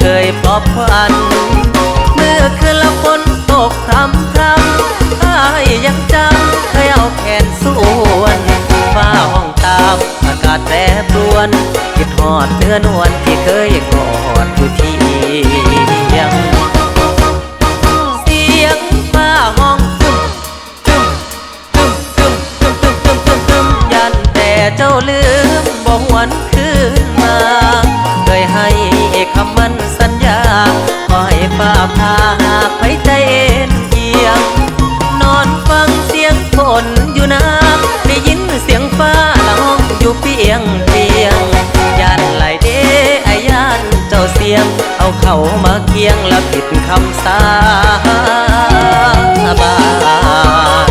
เคยปลอบควัน เมื่อคืนละฝนตกพรำพรำอายยังจำเคยเอาแขนส่วนฟ้าห้องตามอากาศแปรปรวนคิดหอดเนื้อนวลที่เคยกอดอยู่ที่ยัง พียงเพียงยันไหลเด้อายันเจ้าเสียง เอาเขามาเคียงแล้วผิดคำสาบาน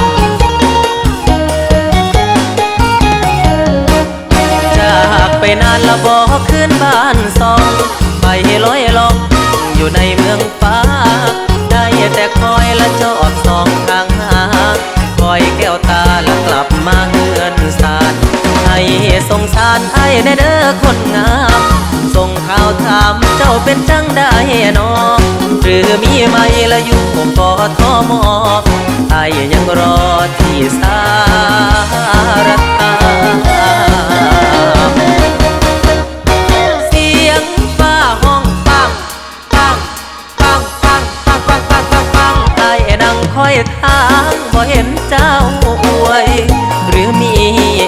จากไปนานละบอกขึ้นบ้านซอง สารให้ได้เด้อคนงาม ส่งข่าวถามเจ้าเป็นจังได้นอหรือมีไหมละอยู่ปอทอมอไอ้ยังรอที่สารคาม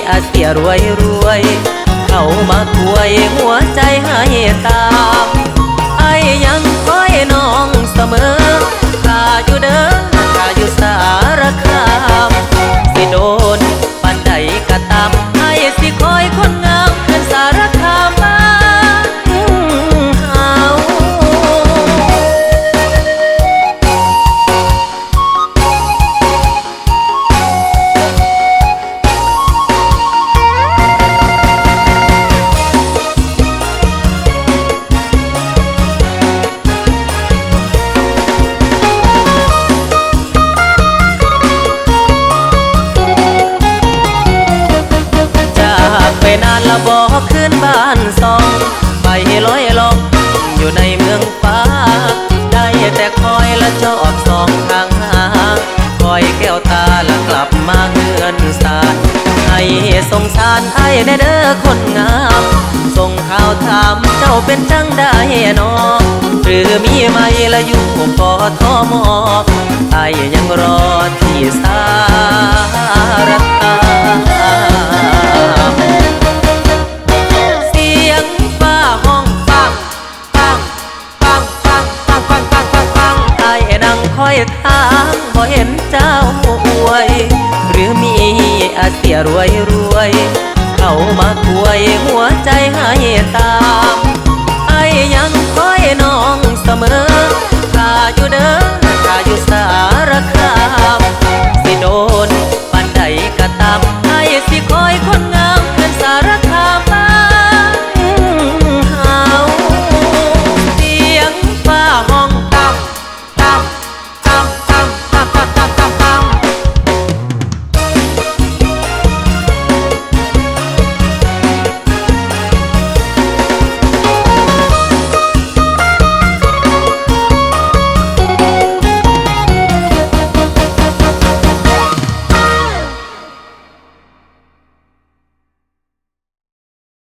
อาเสียรวยรวย เข้ามาควยหัวใจให้ตามไอ้ยังคอยน้องเสมอ องไปลอยลองอยู่ในเมืองฟ้า ได้แต่คอยและจอบสองทางหาคอยแก้วตาและกลับมาเฮือนสารให้สงสารให้ได้เด้อคนงาม ส่งข่าวถามเจ้าเป็นจังได้นอหรือมีไหมละอยู่ปอทอมอไอ้ยังรอที่สารคา ทางบ่เห็นเจ้าอวย หรือมีอาเสียรวยรวย เข้ามาควยหัวใจให้ตาม ไอ้ยังคอยน้องเสมอข้า